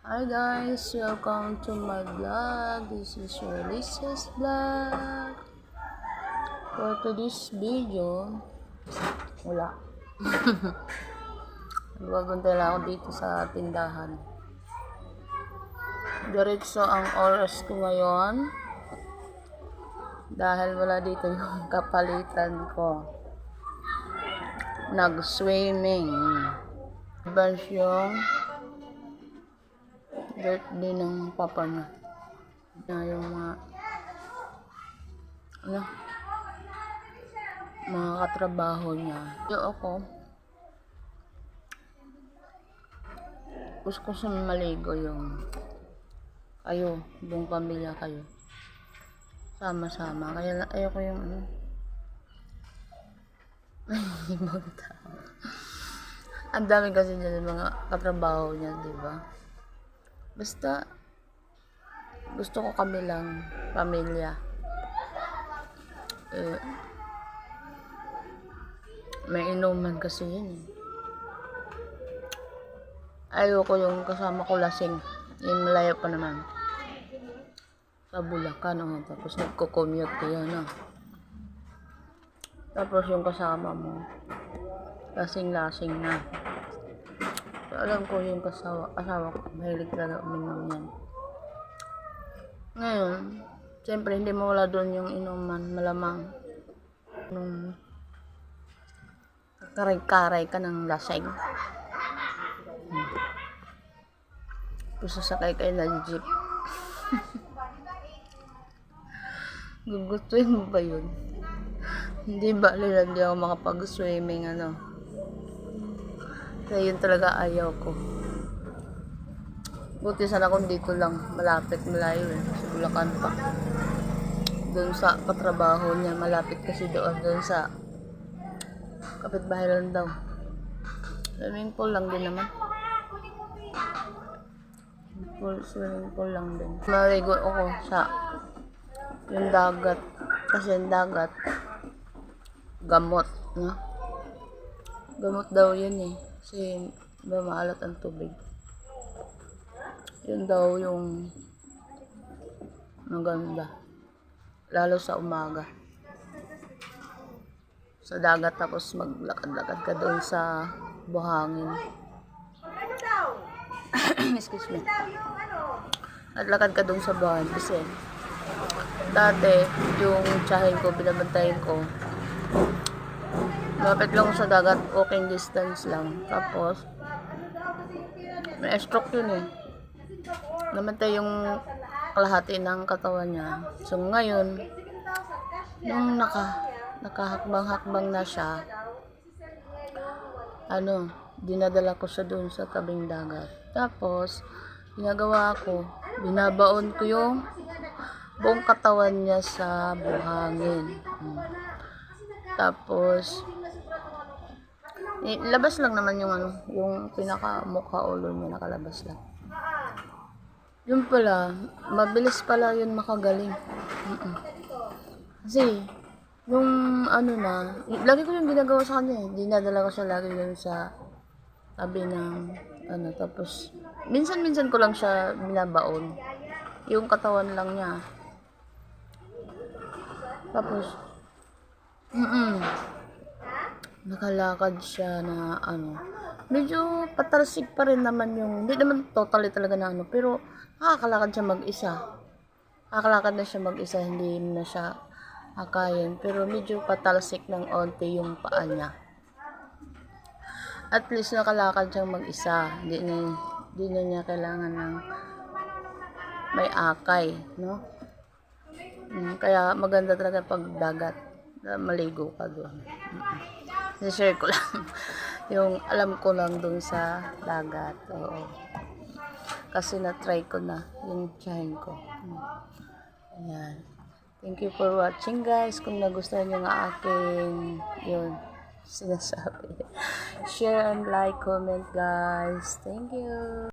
Hi guys, welcome to my vlog. This is your Lisa's vlog. For today's video, wala. Nagwaguntay lang ako dito sa tindahan. Diretso ang oras ko ngayon. Dahil wala dito yung kapalitan ko. Nag-swimming. Advance yung birthday ng papa niya. Na yung mga ano mga katrabaho niya. Yung ako gusto ko sa maligo yung kayo, buong pamilya kayo. Sama-sama. Kaya ayoko yung ano. Ay, magtama. Ang dami kasi dyan mga katrabaho niya, di ba? Basta, gusto ko kami lang, pamilya. Eh, may inuman kasi yun eh. Ayoko yung kasama ko lasing. Yung malayo pa naman. Sa Bulacan, oh. Tapos nagko-commute kayo, no? Tapos yung kasama mo, lasing-lasing na. Alam ko yung kasawa, asawa ko, mahilig talaga uminom yan. Ngayon, siyempre hindi mo wala doon yung inuman, malamang. Nung karay-karay ka ng lasing. Hmm. Tapos sasakay kayo ng jeep. Gugustuhin mo ba yun? Hindi ba, hindi ako makapag-swimming, ano. Kaya yun talaga ayaw ko. Buti sana kung dito lang, malapit, malayo eh. Sa Bulacan pa. Doon sa katrabaho niya, malapit kasi doon, doon sa kapitbahay lang daw. Swimming pool lang din naman. Pool, swimming pool lang din. Maligo ako sa yung dagat. Kasi yung dagat, gamot, no? Gamot daw yun eh. Kasi maalat ang tubig. Yun daw yung maganda. Lalo sa umaga. Sa dagat tapos maglakad-lakad ka doon sa buhangin. Excuse me. At lakad ka doon sa buhangin kasi dati yung tsahin ko, binabantayin ko, Lapit lang sa dagat, walking distance lang. Tapos, may stroke yun eh. Namatay yung kalahati ng katawan niya. So, ngayon, nung naka, nakahakbang-hakbang na siya, ano, dinadala ko siya doon sa tabing dagat. Tapos, ginagawa ko, binabaon ko yung buong katawan niya sa buhangin. Hmm. Tapos, eh, labas lang naman yung ano, yung pinaka mukha ulo niya nakalabas lang. Yun pala, mabilis pala yun makagaling. Mm-mm. Kasi, yung ano na, lagi ko yung ginagawa sa kanya eh. Dinadala ko siya lagi yun sa tabi ng ano, tapos, minsan-minsan ko lang siya binabaon. Yung katawan lang niya. Tapos, mm nakalakad siya na ano, medyo patalsik pa rin naman yung, hindi naman totally talaga na ano, pero nakakalakad siya mag-isa. Nakakalakad na siya mag-isa, hindi na siya akayin, pero medyo patalsik ng onte yung paa niya. At least nakalakad siyang mag-isa, hindi na, hindi na niya kailangan ng may akay, no? Mm, kaya maganda talaga pag dagat, maligo ka doon. Mm-mm. Share ko lang. yung alam ko lang doon sa dagat. Oo. Kasi na-try ko na yung tsahin ko. Ayan. Thank you for watching guys. Kung nagustuhan nyo ng aking yun, sinasabi. Share and like, comment guys. Thank you.